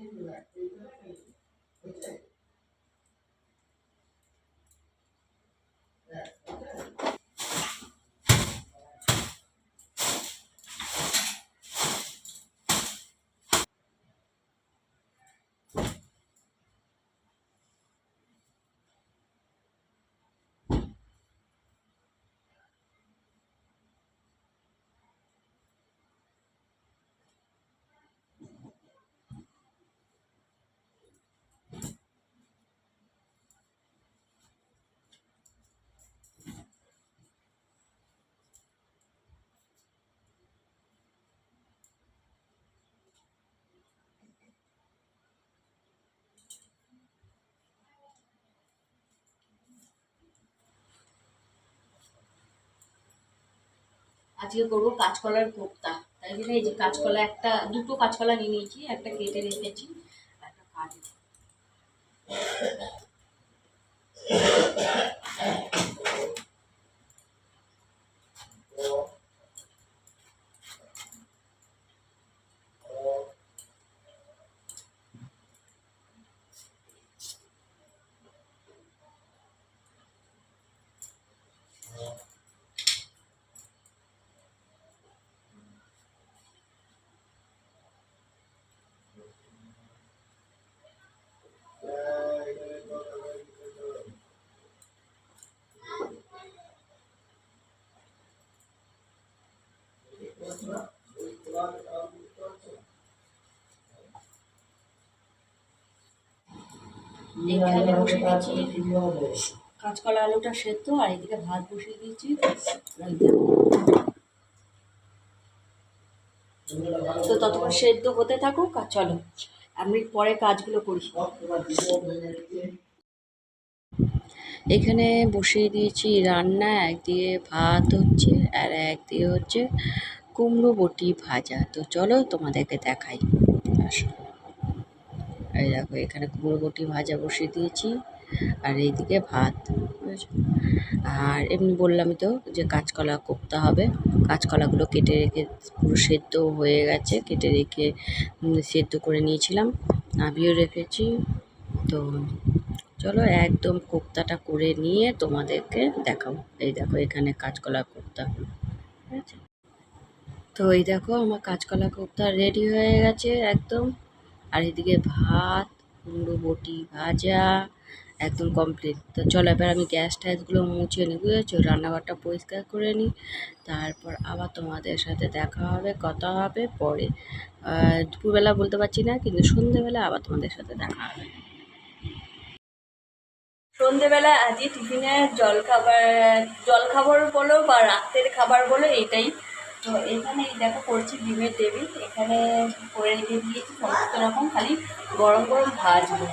into that. আজকে করব কাঁচকলার কোপ্তা। তাই জন্য এই যে কাঁচকলা একটা, দুটো কাঁচকলা নিয়ে নিয়েছি, একটা কেটে রেখেছি একটা কাটবো। এখানে বসে দিয়েছি কাঁচকলা আলুটা সেদ্ধ, আর এদিকে ভাত বসিয়ে দিয়েছি। তো ততক্ষণ সেদ্ধ হতে থাকুক, আর চলো, আমি পরে কাজগুলো করি। এখানে বসিয়ে দিয়েছি রান্না একদিকে ভাত হচ্ছে, আর একদিকে হচ্ছে কুমড়ো বটি ভাজা। তো চলো তোমাদেরকে দেখাই। আসো। এই দেখো, এখানে কুমড়ো বটি ভাজা বসিয়ে দিয়েছি, আর এইদিকে ভাত আর এমনি বললামই তো যে কাঁচকলা কোপ্তা হবে। কাঁচকলাগুলো কেটে রেখে পুরো সেদ্ধ হয়ে গেছে, কেটে রেখে সেদ্ধ করে নিয়েছিলাম নাবিয়েও রেখেছি। তো চলো একদম কোপ্তাটা করে নিয়ে তোমাদেরকে দেখাবো। এই দেখো, এখানে কাঁচকলা কোপ্তা। ঠিক আছে? তো এই দেখো, আমার কাঁচকলা কোপ্তা রেডি হয়ে গেছে একদম। আর এদিকে ভাত, কুমড়ো, বটি ভাজা, একদম কমপ্লিট তো চলো এবার আমি গ্যাস ট্যাসগুলো মুছে নিই, বুঝেছ? রান্নাঘরটা পরিষ্কার করে নিই। তারপর আবার তোমাদের সাথে দেখা হবে, কথা হবে পরে। দুপুরবেলা বলতে পারছি না, কিন্তু সন্ধেবেলা আবার তোমাদের সাথে দেখা হবে। সন্ধেবেলা আজকে টিফিনের জল খাবার জল খাবার বলো বা রাতের খাবার বলো, এটাই তো এখানে এই দেখো করছি ডিমের টেবিল। এখানে করে রেখে দিয়েছি সমস্ত রকম খালি গরম গরম ভাজবো।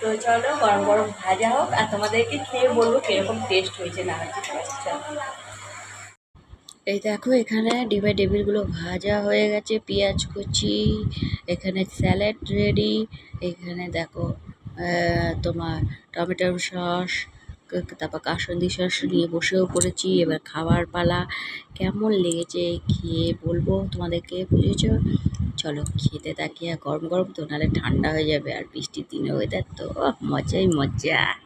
তো চলো গরম গরম ভাজা হোক আর তোমাদেরকে খেয়ে বলব কীরকম টেস্ট হয়েছে না হয়েছে। এই দেখো এখানে ডিমের টেবিলগুলো ভাজা হয়ে গেছে, পেঁয়াজ কুচি, এখানে স্যালাড রেডি, এখানে দেখো তোমার টমেটো সস তারপর কাসন্দি সস নিয়ে বসেও পড়েছি, এবার খাবার পালা। কেমন লেগেছে খেয়ে বলব তোমাদেরকে, বুঝেছ? চলো খেতে আর গরম গরম তো, নাহলে ঠান্ডা হয়ে যাবে আর বৃষ্টির দিনে ওয়েদার তো মজাই মজা।